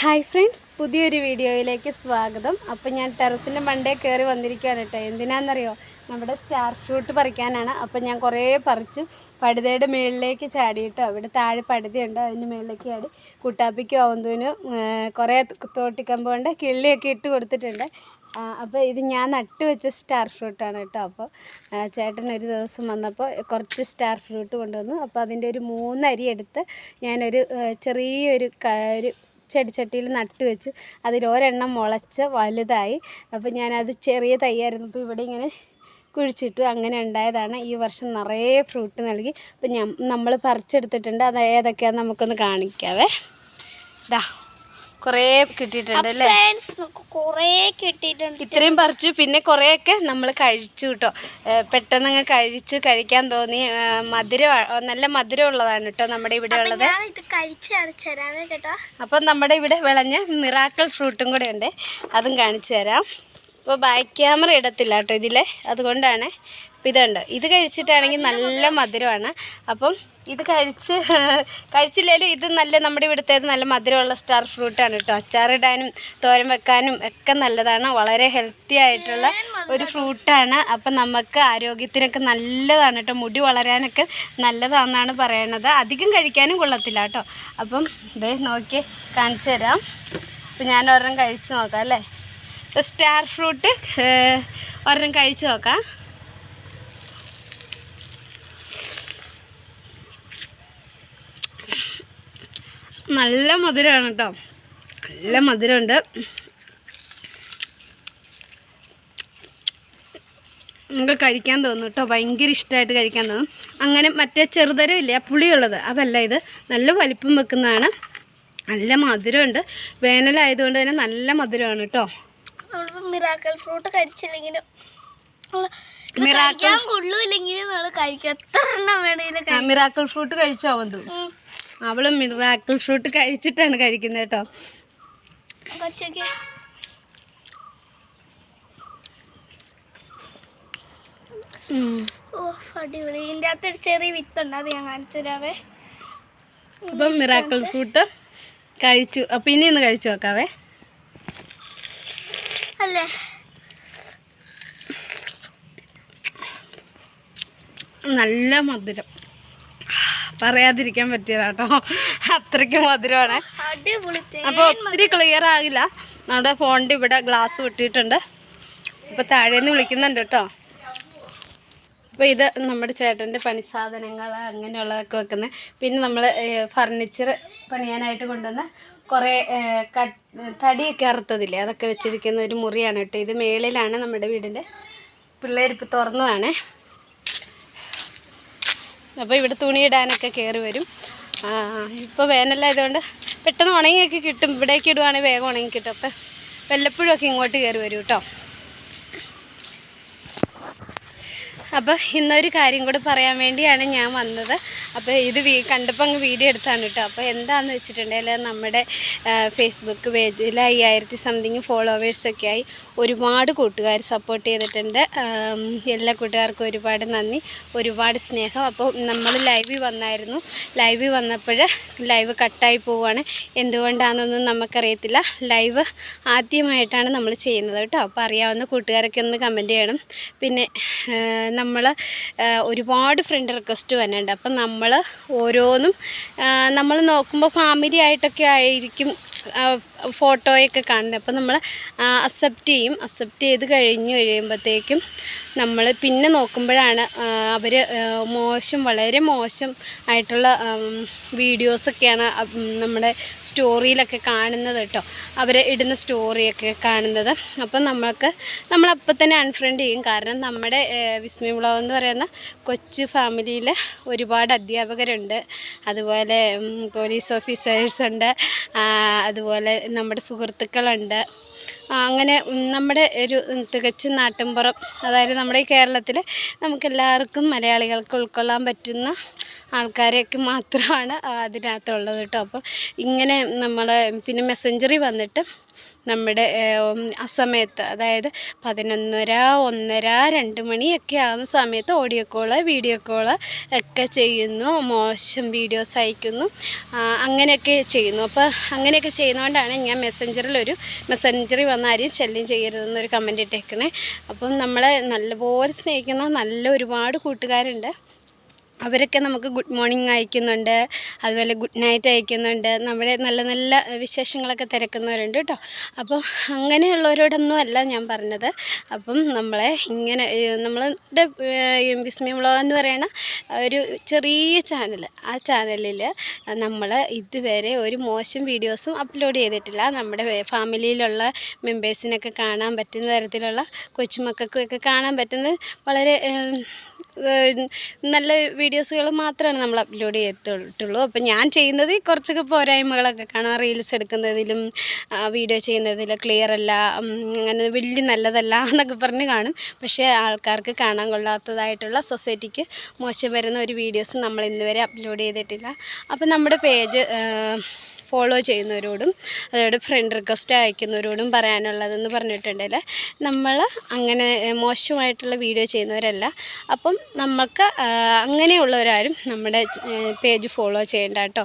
Hi friends പുതിയൊരു വീഡിയോയിലേക്ക് സ്വാഗതം. അപ്പോൾ ഞാൻ ടെറസിന്റെ മണ്ടേ കയറി വന്നിരിക്കുകയാണ് കേട്ടോ എന്തിനാണെന്നറിയോ നമ്മുടെ സ്റ്റാർ ഫ്രൂട്ട് പറിക്കാനാണ്. അപ്പോൾ ഞാൻ കുറേ പറിച്ചു. പടുതയുടെ മുകളിലേക്ക് ചാടിയിട്ടോ. അവിടെ താഴെ പടുതയുണ്ട്. അതിന്റെ മുകളിലേക്ക് ചാടി. കുട്ടാപ്പിക്കും അവന്തൂനും കുറേ തോട്ടിക്കമ്പ് കൊണ്ട് കിള്ളിയൊക്കെ ഇട്ട് കൊടുത്തിട്ടുണ്ട്. അപ്പോൾ ഇത് ഞാൻ നട്ടു വെച്ച സ്റ്റാർ ഫ്രൂട്ടാണ് കേട്ടോ അപ്പോൾ ചേട്ടൻ ഒരു ദിവസം വന്നപ്പോൾ കുറച്ച് സ്റ്റാർ ഫ്രൂട്ട് കൊണ്ടുവന്നു. അപ്പോൾ അതിന്റെ ഒരു മൂന്നരി എടുത്ത് ഞാനൊരു ചെറിയൊരു ഒരു ചെടിച്ചട്ടിയിൽ നട്ടു വെച്ചു. അതിലൊരെണ്ണം മുളച്ച് വലുതായി. അപ്പോൾ ഞാനത് ചെറിയ തൈയായിരുന്നു. അപ്പോൾ ഇവിടെ ഇങ്ങനെ കുഴിച്ചിട്ടു. അങ്ങനെ ഉണ്ടായതാണ്. ഈ വർഷം നിറയെ ഫ്രൂട്ട് നൽകി. അപ്പോൾ ഞാൻ നമ്മൾ പറിച്ചെടുത്തിട്ടുണ്ട്. അത് ഏതൊക്കെയാണെന്ന് നമുക്കൊന്ന് കാണിക്കാവേ. ഇതാ കുറേ കിട്ടിയിട്ടുണ്ട് അല്ലേ? കുറേ കിട്ടിയിട്ടുണ്ട്. ഇത്രയും പറിച്ചു പിന്നെ കുറേയൊക്കെ നമ്മൾ കഴിച്ചു കേട്ടോ പെട്ടെന്ന് അങ്ങ് കഴിച്ചു കഴിക്കാൻ തോന്നി. മധുര നല്ല മധുരം ഉള്ളതാണ് കേട്ടോ നമ്മുടെ ഇവിടെ ഉള്ളത്. അപ്പൊ നമ്മുടെ ഇവിടെ വിളഞ്ഞ മിറാക്കിൾ ഫ്രൂട്ടും കൂടെ ഉണ്ട്. അതും കാണിച്ചു തരാം. അപ്പോൾ ബാക്ക് ക്യാമറ ഇടത്തില്ല കേട്ടോ ഇതിലെ. അതുകൊണ്ടാണ് അപ്പോൾ ഇതുണ്ട്. ഇത് കഴിച്ചിട്ടാണെങ്കിൽ നല്ല മധുരമാണ്. അപ്പം ഇത് കഴിച്ച് കഴിച്ചില്ലേലും ഇത് നല്ല നമ്മുടെ ഇവിടുത്തെ നല്ല മധുരമുള്ള സ്റ്റാർ ഫ്രൂട്ടാണ് കേട്ടോ. അച്ചാറിടാനും തോരൻ വെക്കാനും ഒക്കെ നല്ലതാണ്. വളരെ ഹെൽത്തി ആയിട്ടുള്ള ഒരു ഫ്രൂട്ടാണ് അപ്പം നമുക്ക് ആരോഗ്യത്തിനൊക്കെ നല്ലതാണ് കേട്ടോ. മുടി വളരാനൊക്കെ നല്ലതാണെന്നാണ് പറയണത്. അധികം കഴിക്കാനും കൊള്ളത്തില്ല കേട്ടോ. അപ്പം ഇത് നോക്കി കാണിച്ചു തരാം. അപ്പം ഞാൻ ഒരെണ്ണം കഴിച്ച് നോക്കാം അല്ലേ? സ്റ്റാർ ഫ്രൂട്ട് ഒരെണ്ണം കഴിച്ച് നോക്കാം. നല്ല മധുരമാണ് കേട്ടോ നല്ല മധുരമുണ്ട്. നമുക്ക് കഴിക്കാൻ തോന്നും കേട്ടോ ഭയങ്കര ഇഷ്ടമായിട്ട് കഴിക്കാൻ തോന്നും. അങ്ങനെ മറ്റേ ചെറുതരം ഇല്ലേ ആ പുളിയുള്ളത് അതല്ല ഇത്. നല്ല വലിപ്പം വെക്കുന്നതാണ്. നല്ല മധുരമുണ്ട്. വേനലായതുകൊണ്ട് തന്നെ നല്ല മധുരമാണ് കേട്ടോ മിറാക്കൽ ഫ്രൂട്ട് കഴിച്ചില്ലെങ്കിലും മിറാക്കൽ കൊള്ളൂല്ലെങ്കിലും നമ്മൾ കഴിക്കും. എത്ര എണ്ണം വേണമെങ്കിലും കഴിക്കും. ഫ്രൂട്ട് കഴിച്ചാൽ അവൾ മിറാക്കിൾ ഫ്രൂട്ട് കഴിച്ചിട്ടാണ് കഴിക്കുന്നത് കേട്ടോ. അടിപൊളി. ഇതിന്റെ ചെറിയ വിത്തുണ്ട്. അത് ഞാൻ കാണിച്ചു തരാവേ. അപ്പം മിറാക്കിൾ ഫ്രൂട്ട് കഴിച്ചു. അപ്പം ഇനി ഒന്ന് കഴിച്ചു നോക്കാവേ. അല്ലേ? നല്ല മധുരം. പറയാതിരിക്കാൻ പറ്റിയതാട്ടോ. അത്രയ്ക്ക് മധുരമാണ്. അപ്പോൾ ഒത്തിരി ക്ലിയർ ആകില്ല. നമ്മുടെ ഫോണിന്റെ ഇവിടെ ഗ്ലാസ് വിട്ടിട്ടുണ്ട് അപ്പോൾ താഴേന്ന് വിളിക്കുന്നുണ്ട് കേട്ടോ. അപ്പോൾ ഇത് നമ്മുടെ ചേട്ടന്റെ പണി സാധനങ്ങൾ അങ്ങനെയുള്ളതൊക്കെ വെക്കുന്നത് പിന്നെ നമ്മൾ ഫർണിച്ചർ പണിയാനായിട്ട് കൊണ്ടുവന്ന കുറേ കട്ട് തടിയൊക്കെ അറുത്തതില്ലേ? അതൊക്കെ വെച്ചിരിക്കുന്ന ഒരു മുറിയാണ് കേട്ടോ. ഇത് മേളിലാണ് നമ്മുടെ വീടിന്റെ. പിള്ളേരിപ്പോൾ തുറന്നതാണേ. അപ്പോൾ ഇവിടെ തുണിയിടാനൊക്കെ കയറി വരും. ഇപ്പോൾ വേനലായതുകൊണ്ട് പെട്ടെന്ന് ഉണങ്ങിയൊക്കെ കിട്ടും. ഇവിടേക്ക് ഇടുവാണെങ്കിൽ വേഗം ഉണങ്ങി കിട്ടും. അപ്പോൾ വല്ലപ്പോഴും ഒക്കെ ഇങ്ങോട്ട് കയറി വരും കേട്ടോ. അപ്പോൾ ഇന്നൊരു കാര്യം കൂടി പറയാൻ വേണ്ടിയാണ് ഞാൻ വന്നത്. അപ്പോൾ ഇത് കണ്ടപ്പോൾ അങ്ങ് വീഡിയോ എടുത്താണ് കേട്ടോ. അപ്പോൾ എന്താണെന്ന് വെച്ചിട്ടുണ്ടെങ്കിൽ നമ്മുടെ ഫേസ്ബുക്ക് പേജിൽ അയ്യായിരത്തി സംതിങ് ഫോളോവേഴ്സൊക്കെ ആയി ഒരുപാട് കൂട്ടുകാർ സപ്പോർട്ട് ചെയ്തിട്ടുണ്ട്. എല്ലാ കൂട്ടുകാർക്കും ഒരുപാട് നന്ദി ഒരുപാട് സ്നേഹം. അപ്പോൾ നമ്മൾ ലൈവിൽ വന്നായിരുന്നു. ലൈവിൽ വന്നപ്പോൾ ലൈവ് കട്ടായി പോവുകയാണ് എന്തുകൊണ്ടാണെന്നൊന്നും നമുക്കറിയത്തില്ല. ലൈവ് ആദ്യമായിട്ടാണ് നമ്മൾ ചെയ്യുന്നത് കേട്ടോ. അപ്പോൾ അറിയാവുന്ന കൂട്ടുകാരൊക്കെ ഒന്ന് കമന്റ് ചെയ്യണം. പിന്നെ നമ്മൾ ഒരുപാട് ഫ്രണ്ട് റിക്വസ്റ്റ് വന്നിട്ടുണ്ട് അപ്പം നമ്മൾ ഓരോന്നും നമ്മൾ നോക്കുമ്പോൾ ഫാമിലി ആയിട്ടൊക്കെ ആയിരിക്കും ഫോട്ടോയൊക്കെ കാണുന്നത്. അപ്പോൾ നമ്മൾ അക്സെപ്റ്റ് ചെയ്യും. അക്സെപ്റ്റ് ചെയ്ത് കഴിഞ്ഞ് കഴിയുമ്പോഴത്തേക്കും നമ്മൾ പിന്നെ നോക്കുമ്പോഴാണ് അവർ മോശം വളരെ മോശം ആയിട്ടുള്ള വീഡിയോസൊക്കെയാണ് നമ്മുടെ സ്റ്റോറിയിലൊക്കെ കാണുന്നത് കേട്ടോ. അവർ ഇടുന്ന സ്റ്റോറിയൊക്കെ കാണുന്നത്. അപ്പം നമ്മൾക്ക് നമ്മളപ്പം തന്നെ അൺഫ്രണ്ട് ചെയ്യും. കാരണം നമ്മുടെ വിസ്മയ വ്ളോഗ് എന്ന് പറയുന്ന കൊച്ചു ഫാമിലിയിൽ ഒരുപാട് അധ്യാപകരുണ്ട്. അതുപോലെ പോലീസ് ഓഫീസേഴ്സ് ഉണ്ട്. അതുപോലെ നമ്മുടെ സുഹൃത്തുക്കളുണ്ട്. അങ്ങനെ നമ്മുടെ ഒരു തികച്ചും നാട്ടിൻപുറം അതായത് നമ്മുടെ ഈ കേരളത്തിൽ നമുക്കെല്ലാവർക്കും മലയാളികൾക്ക് ഉൾക്കൊള്ളാൻ പറ്റുന്ന ആൾക്കാരെയൊക്കെ മാത്രമാണ് അതിനകത്തുള്ളത് കേട്ടോ. അപ്പോൾ ഇങ്ങനെ നമ്മൾ പിന്നെ മെസ്സഞ്ചറി വന്നിട്ട് നമ്മുടെ സമയത്ത് അതായത് പതിനൊന്നര ഒന്നര രണ്ട് മണിയൊക്കെ ആകുന്ന സമയത്ത് ഓഡിയോ കോൾ വീഡിയോ കോൾ ഒക്കെ ചെയ്യുന്നു. മോശം വീഡിയോസ് അയക്കുന്നു. അങ്ങനെയൊക്കെ ചെയ്യുന്നു. അപ്പോൾ അങ്ങനെയൊക്കെ ചെയ്യുന്നതുകൊണ്ടാണ് ഞാൻ മെസ്സഞ്ചറിൽ ഒരു മെസ്സഞ്ചറിൽ വന്ന ആരും ശല്യം ചെയ്യരുതെന്നൊരു കമന്റ് ഇട്ടേക്കണേ. അപ്പം നമ്മളെ നല്ലപോലെ സ്നേഹിക്കുന്ന നല്ല ഒരുപാട് കൂട്ടുകാരുണ്ട്. അവരൊക്കെ നമുക്ക് ഗുഡ് മോർണിംഗ് അയക്കുന്നുണ്ട് അതുപോലെ ഗുഡ് നൈറ്റ് അയക്കുന്നുണ്ട് നമ്മുടെ നല്ല നല്ല വിശേഷങ്ങളൊക്കെ തിരക്കുന്നവരുണ്ട് കേട്ടോ. അപ്പം അങ്ങനെയുള്ളവരോടൊന്നും അല്ല ഞാൻ പറഞ്ഞത്. അപ്പം നമ്മളെ ഇങ്ങനെ നമ്മളുടെ വിസ്മയ വ്ളോഗ് എന്ന് പറയുന്ന ഒരു ചെറിയ ചാനൽ ആ ചാനലിൽ നമ്മൾ ഇതുവരെ ഒരു മോശം വീഡിയോസും അപ്ലോഡ് ചെയ്തിട്ടില്ല. നമ്മുടെ ഫാമിലിയിലുള്ള മെമ്പേഴ്സിനൊക്കെ കാണാൻ പറ്റുന്ന തരത്തിലുള്ള കൊച്ചുമക്കൾക്കും ഒക്കെ കാണാൻ പറ്റുന്ന വളരെ നല്ല വീഡിയോ വീഡിയോസുകൾ മാത്രമാണ് നമ്മൾ അപ്ലോഡ് ചെയ്തിട്ടുള്ളൂ. അപ്പം ഞാൻ ചെയ്യുന്നത് കുറച്ചൊക്കെ പോരായ്മകളൊക്കെ. കാണാം റീൽസ് എടുക്കുന്നതിലും വീഡിയോ ചെയ്യുന്നതിലും ക്ലിയർ അല്ല അങ്ങനെ വലിയ നല്ലതല്ല എന്നൊക്കെ പറഞ്ഞ് കാണും. പക്ഷേ ആൾക്കാർക്ക് കാണാൻ കൊള്ളാത്തതായിട്ടുള്ള സൊസൈറ്റിക്ക് മോശം വരുന്ന ഒരു വീഡിയോസ് നമ്മൾ ഇന്നുവരെ അപ്ലോഡ് ചെയ്തിട്ടില്ല. അപ്പം നമ്മുടെ പേജ് ഫോളോ ചെയ്യുന്നവരോടും അതായത് ഫ്രണ്ട് റിക്വസ്റ്റ് അയക്കുന്നവരോടും പറയാനുള്ളതെന്ന് പറഞ്ഞിട്ടുണ്ടെങ്കിൽ നമ്മൾ അങ്ങനെ മോശമായിട്ടുള്ള വീഡിയോ ചെയ്യുന്നവരല്ല. അപ്പം നമുക്ക് അങ്ങനെയുള്ളവരാരും നമ്മുടെ പേജ് ഫോളോ ചെയ്യേണ്ട കേട്ടോ.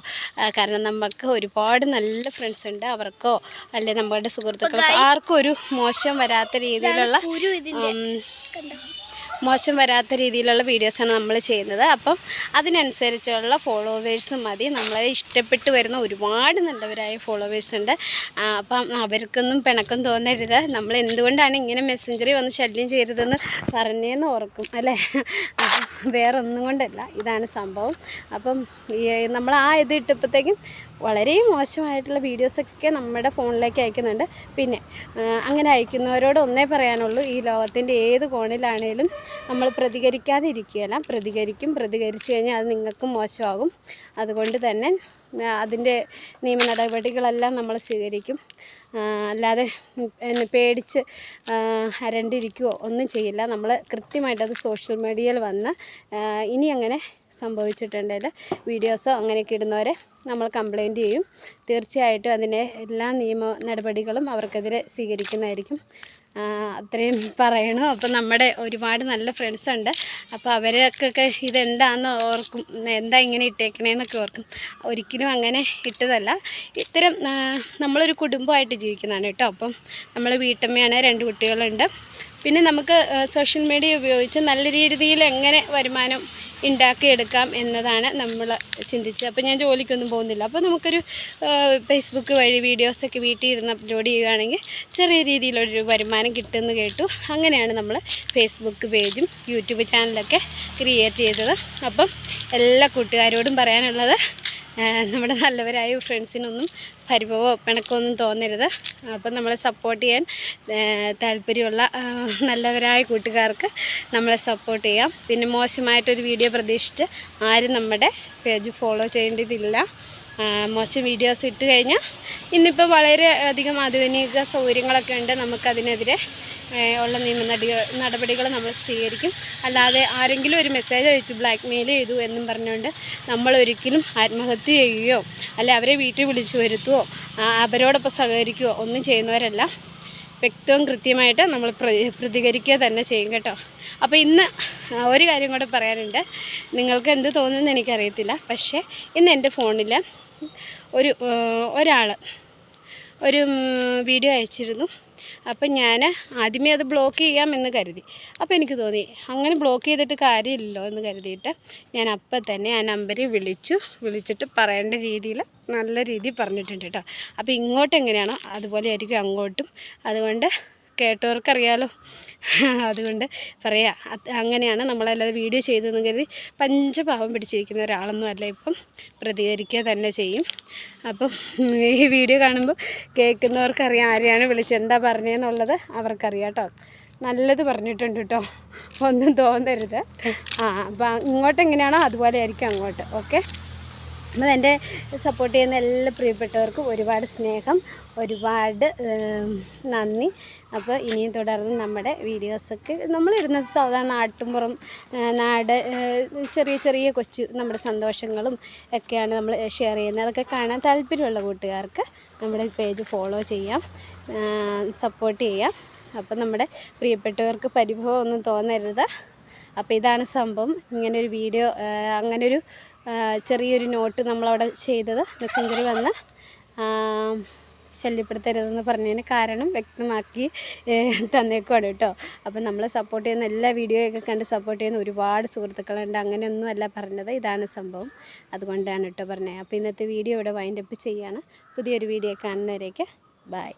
കാരണം നമുക്ക് ഒരുപാട് നല്ല ഫ്രണ്ട്സ് ഉണ്ട്. അവർക്കോ അല്ലെ നമ്മുടെ സുഹൃത്തുക്കൾക്കോ ആർക്കും ഒരു മോശം വരാത്ത രീതിയിലുള്ള മോശം വരാത്ത രീതിയിലുള്ള വീഡിയോസാണ് നമ്മൾ ചെയ്യുന്നത്. അപ്പം അതിനനുസരിച്ചുള്ള ഫോളോവേഴ്സും മതി. നമ്മളെ ഇഷ്ടപ്പെട്ട് വരുന്ന ഒരുപാട് നല്ലവരായ ഫോളോവേഴ്സ് ഉണ്ട്. അപ്പം അവർക്കൊന്നും പിണക്കം തോന്നരുത്. നമ്മൾ എന്തുകൊണ്ടാണ് ഇങ്ങനെ മെസ്സഞ്ചറി വന്ന് ശല്യം ചെയ്യരുതെന്ന് പറഞ്ഞേന്ന് ഓർക്കും അല്ലേ? വേറൊന്നും കൊണ്ടല്ല. ഇതാണ് സംഭവം. അപ്പം നമ്മൾ ആ ഇത് ഇട്ടപ്പോഴത്തേക്കും വളരെ മോശമായിട്ടുള്ള വീഡിയോസൊക്കെ നമ്മുടെ ഫോണിലേക്ക് അയക്കുന്നുണ്ട്. പിന്നെ അങ്ങനെ അയക്കുന്നവരോട് ഒന്നേ പറയാനുള്ളൂ ഈ ലോകത്തിന്റെ ഏത് കോണിലാണേലും നമ്മൾ പ്രതികരിക്കാതിരിക്കുകയല്ല. പ്രതികരിക്കും പ്രതികരിച്ചു കഴിഞ്ഞാൽ അത് നിങ്ങൾക്കും മോശമാകും. അതുകൊണ്ട് തന്നെ അതിന്റെ നിയമ നടപടികളെല്ലാം നമ്മൾ സ്വീകരിക്കും. അല്ലാതെ എന്നെ പേടിച്ച് അരണ്ടിരിക്കുകയോ ഒന്നും ചെയ്യില്ല. നമ്മൾ കൃത്യമായിട്ട് അത് സോഷ്യൽ മീഡിയയിൽ വന്ന് ഇനി അങ്ങനെ സംഭവിച്ചിട്ടുണ്ടെങ്കിൽ വീഡിയോസോ അങ്ങനെയൊക്കെ ഇടുന്നവരെ നമ്മൾ കംപ്ലൈന്റ് ചെയ്യും. തീർച്ചയായിട്ടും അതിന്റെ എല്ലാ നിയമ നടപടികളും അവർക്കെതിരെ സ്വീകരിക്കുന്നതായിരിക്കും. അത്രയും പറയണു. അപ്പം നമ്മുടെ ഒരുപാട് നല്ല ഫ്രണ്ട്സ് ഉണ്ട്. അപ്പോൾ അവരൊക്കെ ഇതെന്താണെന്ന് ഓർക്കും. എന്താ ഇങ്ങനെ ഇട്ടേക്കണേന്നൊക്കെ ഓർക്കും. ഒരിക്കലും അങ്ങനെ ഇട്ടതല്ല. ഇത്തരം നമ്മളൊരു കുടുംബമായിട്ട് ജീവിക്കുന്നതാണ് കേട്ടോ. അപ്പം നമ്മൾ വീട്ടമ്മയാണ് രണ്ട് കുട്ടികളുണ്ട്. പിന്നെ നമുക്ക് സോഷ്യൽ മീഡിയ ഉപയോഗിച്ച് നല്ല രീതിയിൽ എങ്ങനെ വരുമാനം ഉണ്ടാക്കിയെടുക്കാം എന്നതാണ് നമ്മൾ ചിന്തിച്ചത്. അപ്പോൾ ഞാൻ ജോലിക്കൊന്നും പോകുന്നില്ല. അപ്പോൾ നമുക്കൊരു ഫേസ്ബുക്ക് വഴി വീഡിയോസൊക്കെ വീട്ടിൽ ഇരുന്ന് അപ്ലോഡ് ചെയ്യുകയാണെങ്കിൽ ചെറിയ രീതിയിലൊരു വരുമാനം കിട്ടുമെന്ന് കേട്ടു. അങ്ങനെയാണ് നമ്മൾ ഫേസ്ബുക്ക് പേജും യൂട്യൂബ് ചാനലൊക്കെ ക്രിയേറ്റ് ചെയ്തത്. അപ്പം എല്ലാ കൂട്ടുകാരോടും പറയാനുള്ളത് നമ്മുടെ നല്ലവരായ ഫ്രണ്ട്സിനൊന്നും പരിഭവമോ പിണക്കമൊന്നും തോന്നരുത്. അപ്പം നമ്മളെ സപ്പോർട്ട് ചെയ്യാൻ താല്പര്യമുള്ള നല്ലവരായ കൂട്ടുകാർക്ക് നമ്മളെ സപ്പോർട്ട് ചെയ്യാം. പിന്നെ മോശമായിട്ടൊരു വീഡിയോ പ്രതീക്ഷിച്ച് ആരും നമ്മുടെ പേജ് ഫോളോ ചെയ്യേണ്ടതില്ല. മോശം വീഡിയോസ് ഇട്ട് കഴിഞ്ഞാൽ ഇന്നിപ്പോൾ വളരെ അധികം ആധുനിക സൗകര്യങ്ങളൊക്കെ ഉണ്ട്. നമുക്കതിനെതിരെ ഉള്ള നിയമ നടപടികൾ നമ്മൾ സ്വീകരിക്കും. അല്ലാതെ ആരെങ്കിലും ഒരു മെസ്സേജ് അയച്ചു ബ്ലാക്ക് മെയിൽ ചെയ്തു എന്നും പറഞ്ഞുകൊണ്ട് നമ്മൾ ഒരിക്കലും ആത്മഹത്യ ചെയ്യുകയോ അല്ലെ അവരെ വീട്ടിൽ വിളിച്ചു വരുത്തുകയോ അവരോടൊപ്പം സഹകരിക്കുകയോ ഒന്നും ചെയ്യുന്നവരല്ല. വ്യക്തവും കൃത്യമായിട്ട് നമ്മൾ പ്ര- പ്രതികരിക്കുക തന്നെ ചെയ്യും കേട്ടോ. അപ്പോൾ ഇന്ന് ഒരു കാര്യം കൂടെ പറയാനുണ്ട്. നിങ്ങൾക്ക് എന്ത് തോന്നുന്നു എനിക്കറിയത്തില്ല. പക്ഷേ ഇന്ന് എന്റെ ഫോണിൽ ഒരു ഒരാൾ ഒരു വീഡിയോ അയച്ചിരുന്നു. അപ്പം ഞാൻ ആദ്യമേ അത് ബ്ലോക്ക് ചെയ്യാമെന്ന് കരുതി. അപ്പോൾ എനിക്ക് തോന്നി അങ്ങനെ ബ്ലോക്ക് ചെയ്തിട്ട് കാര്യമില്ലല്ലോ എന്ന് കരുതിയിട്ട് ഞാൻ അപ്പം തന്നെ ആ നമ്പറിൽ വിളിച്ചു. വിളിച്ചിട്ട് പറയേണ്ട രീതിയിൽ നല്ല രീതിയിൽ പറഞ്ഞിട്ടുണ്ട് കേട്ടോ. അപ്പോൾ ഇങ്ങോട്ട് എങ്ങനെയാണോ അതുപോലെ ആയിരിക്കും അങ്ങോട്ടും. അതുകൊണ്ട് കേട്ടവർക്കറിയാലോ. അതുകൊണ്ട് പറയാം അങ്ങനെയാണ് നമ്മളല്ലാതെ വീഡിയോ ചെയ്തതെന്ന് കരുതി പഞ്ചപാവം പിടിച്ചിരിക്കുന്ന ഒരാളൊന്നും അല്ല ഇപ്പം. പ്രതികരിക്കുക തന്നെ ചെയ്യും. അപ്പം ഈ വീഡിയോ കാണുമ്പോൾ കേൾക്കുന്നവർക്കറിയാം ആരെയാണ് വിളിച്ച് എന്താ പറഞ്ഞതെന്നുള്ളത് അവർക്കറിയാം കേട്ടോ നല്ലത് പറഞ്ഞിട്ടുണ്ട് കേട്ടോ. ഒന്നും തോന്നരുത്. ആ അപ്പം ഇങ്ങോട്ട് എങ്ങനെയാണോ അതുപോലെ ആയിരിക്കും അങ്ങോട്ട്. ഓക്കെ? അപ്പോൾ എന്റെ സപ്പോർട്ട് ചെയ്യുന്ന എല്ലാ പ്രിയപ്പെട്ടവർക്കും ഒരുപാട് സ്നേഹം ഒരുപാട് നന്ദി. അപ്പോൾ ഇനിയും തുടർന്ന് നമ്മുടെ വീഡിയോസൊക്കെ നമ്മളിരുന്ന സാധാരണ നാട്ടുമ്പുറം നാട് ചെറിയ ചെറിയ കൊച്ചു നമ്മുടെ സന്തോഷങ്ങളും ഒക്കെയാണ് നമ്മൾ ഷെയർ ചെയ്യുന്നത്. അതൊക്കെ കാണാൻ താല്പര്യമുള്ള കൂട്ടുകാർക്ക് നമ്മുടെ പേജ് ഫോളോ ചെയ്യാം സപ്പോർട്ട് ചെയ്യാം. അപ്പം നമ്മുടെ പ്രിയപ്പെട്ടവർക്ക് പരിഭവം ഒന്നും തോന്നരുത്. അപ്പോൾ ഇതാണ് സംഭവം. ഇങ്ങനൊരു വീഡിയോ അങ്ങനൊരു ചെറിയൊരു നോട്ട് നമ്മളവിടെ ചെയ്തത്. മെസ്സഞ്ചറിൽ വന്ന് ശല്യപ്പെടുത്തരുതെന്ന് പറഞ്ഞതിന് കാരണം വ്യക്തമാക്കി തന്നേക്കുവാണ് കേട്ടോ. അപ്പം നമ്മളെ സപ്പോർട്ട് ചെയ്യുന്ന എല്ലാ വീഡിയോയൊക്കെ കണ്ട് സപ്പോർട്ട് ചെയ്യുന്ന ഒരുപാട് സുഹൃത്തുക്കളുണ്ട്. അങ്ങനെയൊന്നും അല്ല പറഞ്ഞത്. ഇതാണ് സംഭവം. അതുകൊണ്ടാണ് കേട്ടോ പറഞ്ഞത്. അപ്പോൾ ഇന്നത്തെ വീഡിയോ ഇവിടെ വൈൻഡപ്പ് ചെയ്യാണ്. പുതിയൊരു വീഡിയോ കാണുന്നവരേക്ക് ബൈ